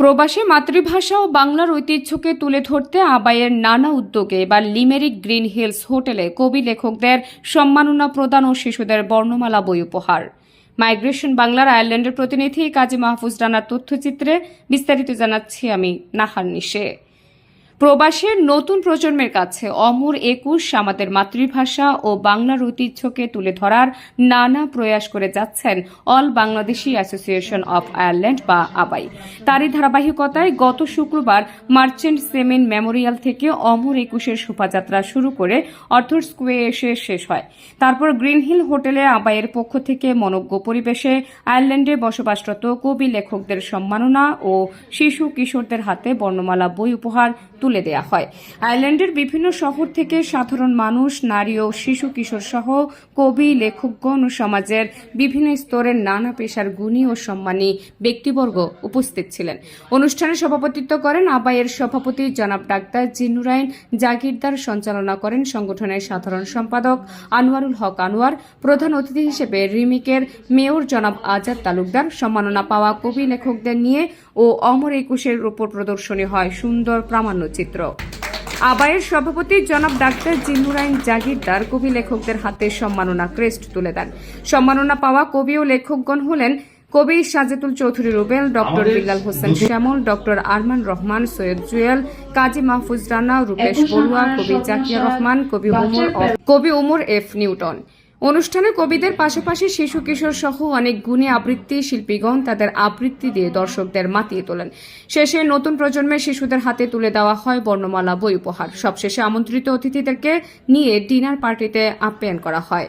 প্রবাসী মাতৃভাষা ও বাংলার ঐতিহ্যকে তুলে ধরতে আবায়ের নানা উদ্যোগে বা লিমেরিক গ্রিন হিলস হোটেলে কবি লেখকদের সম্মাননা প্রদান ও শিশুদের বর্ণমালা বই উপহার। মাইগ্রেশন বাংলার আয়ারল্যান্ডের প্রতিনিধি কাজী মাহফুজ রানার তথ্যচিত্রে বিস্তারিত জানাচ্ছি আমি নাহার নিশে। প্রবাসের নতুন প্রজন্মের কাছে অমর একুশ, আমাদের মাতৃভাষা ও বাংলার ঐতিহ্যকে তুলে ধরার নানা প্রয়াস করে যাচ্ছেন all Bangladeshi association of Ireland বা আবাই। তারই ধারাবাহিকতায় গত শুক্রবার মার্চেন্ট সেমেন মেমোরিয়াল থেকে অমর একুশের শোভাযাত্রা শুরু করে অর্থর স্কোয়ারে এসে শেষ হয়। তারপর গ্রিন হিল হোটেলে আবাইয়ের পক্ষ থেকে মনজ্ঞ পরিবেশে আয়ারল্যান্ডে বসবাসরত কবি লেখকদের সম্মাননা ও শিশু কিশোরদের হাতে বর্ণমালা বই উপহার তুলে দেয়া হয়। আয়ারল্যান্ডের বিভিন্ন শহর থেকে সাধারণ মানুষ, নারী ও শিশু কিশোর সহ কবি, লেখকগণ ও সমাজের বিভিন্ন স্তরের নানা পেশার গুণী ও সম্মানী ব্যক্তিবর্গ উপস্থিত ছিলেন। অনুষ্ঠানে সভাপতিত্ব করেন আবাইয়ের সভাপতি জনাব ডাক্তার জিনুরাইন জাগিরদার, সঞ্চালনা করেন সংগঠনের সাধারণ সম্পাদক আনোয়ারুল হক আনোয়ার, প্রধান অতিথি হিসেবে রিমিকের মেয়র জনাব আজাদ তালুকদার, সম্মাননা পাওয়া কবি লেখকদের নিয়ে ও অমর একুশের উপর প্রদর্শনী হয় সুন্দর প্রামাণ্যচিত্র আবায়ের সভাপতি জনাব ডাক্তার জিন্নুরাইন জাগিরদার কবি লেখকদের হাতে সম্মাননা ক্রেস্ট তুলে দেন। সম্মাননা পাওয়া কবি ও লেখকগণ হলেন কবি সাজেতুল চৌধুরী রুবেল ডক্টর বিলাল হোসেন শ্যামল ডক্টর আরমান রহমান সৈয়দ জুয়েল কাজী মাহফুজ রানা রূপেশ বড়ুয়া কবি জাকিয়া রহমান কবি উমর কবি উমর এফ নিউটন। অনুষ্ঠানে কবিদের পাশাপাশি শিশু কিশোর সহ অনেক গুণে আবৃত্তি শিল্পীগণ তাদের আবৃত্তি দিয়ে দর্শকদের মাতিয়ে তোলেন। শেষে নতুন প্রজন্মের শিশুদের হাতে তুলে দেওয়া হয় বর্ণমালা, বই উপহার। সবশেষে আমন্ত্রিত অতিথিদেরকে নিয়ে ডিনার পার্টিতে আপ্যায়ন করা হয়।